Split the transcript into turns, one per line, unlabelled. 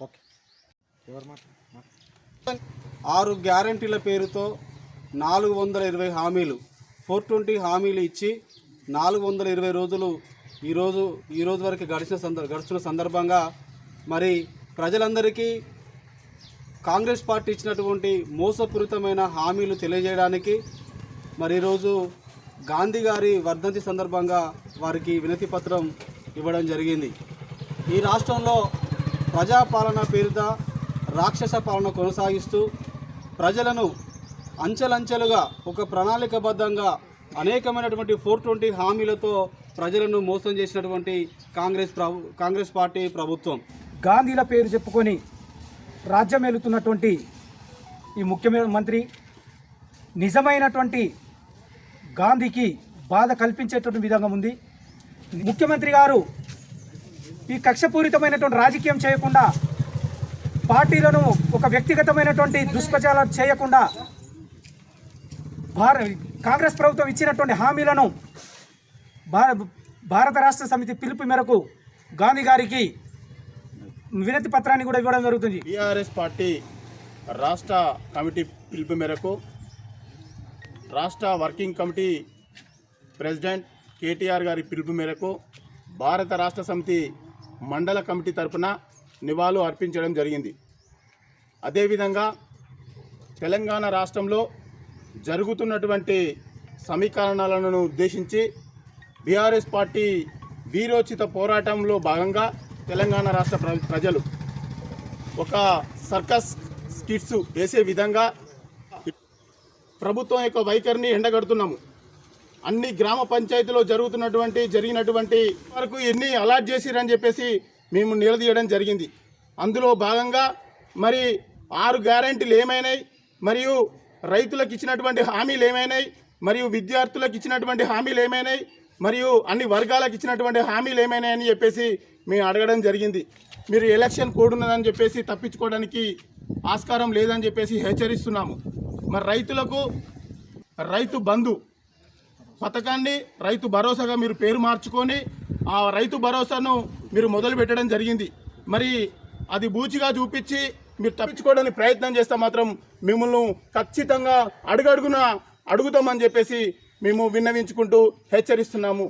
Okay. ఆరు గ్యారంటీల పేరుతో నాలుగు వందల ఇరవై హామీలు ఫోర్ ట్వంటీ హామీలు ఇచ్చి నాలుగు వందల ఇరవై రోజులు ఈరోజు ఈరోజు వరకు గడిచిన సందర్ గడుస్తున్న సందర్భంగా మరి ప్రజలందరికీ కాంగ్రెస్ పార్టీ ఇచ్చినటువంటి మోసపూరితమైన హామీలు తెలియజేయడానికి మరి ఈరోజు గాంధీ గారి వర్ధంతి సందర్భంగా వారికి వినతి పత్రం ఇవ్వడం జరిగింది. ఈ రాష్ట్రంలో ప్రజాపాలన పేరిత రాక్షస పాలన కొనసాగిస్తూ ప్రజలను అంచెలంచెలుగా ఒక ప్రణాళికబద్ధంగా అనేకమైనటువంటి ఫోర్ ట్వంటీ హామీలతో ప్రజలను మోసం చేసినటువంటి కాంగ్రెస్ ప్రభు కాంగ్రెస్ పార్టీ ప్రభుత్వం.
గాంధీల పేరు చెప్పుకొని రాజ్యం వెళుతున్నటువంటి ఈ ముఖ్యమంత్రి నిజమైనటువంటి గాంధీకి బాధ కల్పించేటువంటి విధంగా ఉంది. ముఖ్యమంత్రి గారు ఈ కక్షపూరితమైనటువంటి రాజకీయం చేయకుండా పార్టీలను ఒక వ్యక్తిగతమైనటువంటి దుష్ప్రచారాలు చేయకుండా భార కాంగ్రెస్ ప్రభుత్వం ఇచ్చినటువంటి హామీలను భారత రాష్ట్ర సమితి పిలుపు మేరకు గాంధీ గారికి వినతి పత్రాన్ని కూడా ఇవ్వడం జరుగుతుంది.
టీఆర్ఎస్ పార్టీ రాష్ట్ర కమిటీ పిలుపు మేరకు రాష్ట్ర వర్కింగ్ కమిటీ ప్రెసిడెంట్ కేటీఆర్ గారి పిలుపు మేరకు భారత రాష్ట్ర సమితి మండల కమిటీ తరపున నివాళులు అర్పించడం జరిగింది. అదేవిధంగా తెలంగాణ రాష్ట్రంలో జరుగుతున్నటువంటి సమీకరణాలను ఉద్దేశించి బీఆర్ఎస్ పార్టీ వీరోచిత పోరాటంలో భాగంగా తెలంగాణ రాష్ట్ర ప్ర ప్రజలు ఒక సర్కస్ స్కిట్స్ వేసే విధంగా ప్రభుత్వం యొక్క వైఖరిని ఎండగడుతున్నాము. అన్ని గ్రామ పంచాయతీలో జరుగుతున్నటువంటి జరిగినటువంటి వరకు ఎన్ని అలాట్ చేసిరని చెప్పేసి మేము నిలదీయడం జరిగింది. అందులో భాగంగా మరి ఆరు గ్యారెంటీలు ఏమైనాయి మరియు రైతులకు ఇచ్చినటువంటి హామీలు ఏమైనాయి మరియు విద్యార్థులకు ఇచ్చినటువంటి హామీలు ఏమైనాయి మరియు అన్ని వర్గాలకు ఇచ్చినటువంటి హామీలు ఏమైనాయని చెప్పేసి మేము అడగడం జరిగింది. మీరు ఎలక్షన్ కోడ్ ఉన్నదని చెప్పేసి తప్పించుకోవడానికి ఆస్కారం లేదని చెప్పేసి హెచ్చరిస్తున్నాము. మరి రైతులకు రైతు బంధు పథకాన్ని రైతు భరోసాగా మీరు పేరు మార్చుకొని ఆ రైతు భరోసాను మీరు మొదలు పెట్టడం జరిగింది. మరి అది బూచిగా చూపించి మీరు తప్పించుకోవడానికి ప్రయత్నం చేస్తే మాత్రం మిమ్మల్ని ఖచ్చితంగా అడుగడుగున అడుగుతామని చెప్పేసి మేము విన్నవించుకుంటూ హెచ్చరిస్తున్నాము.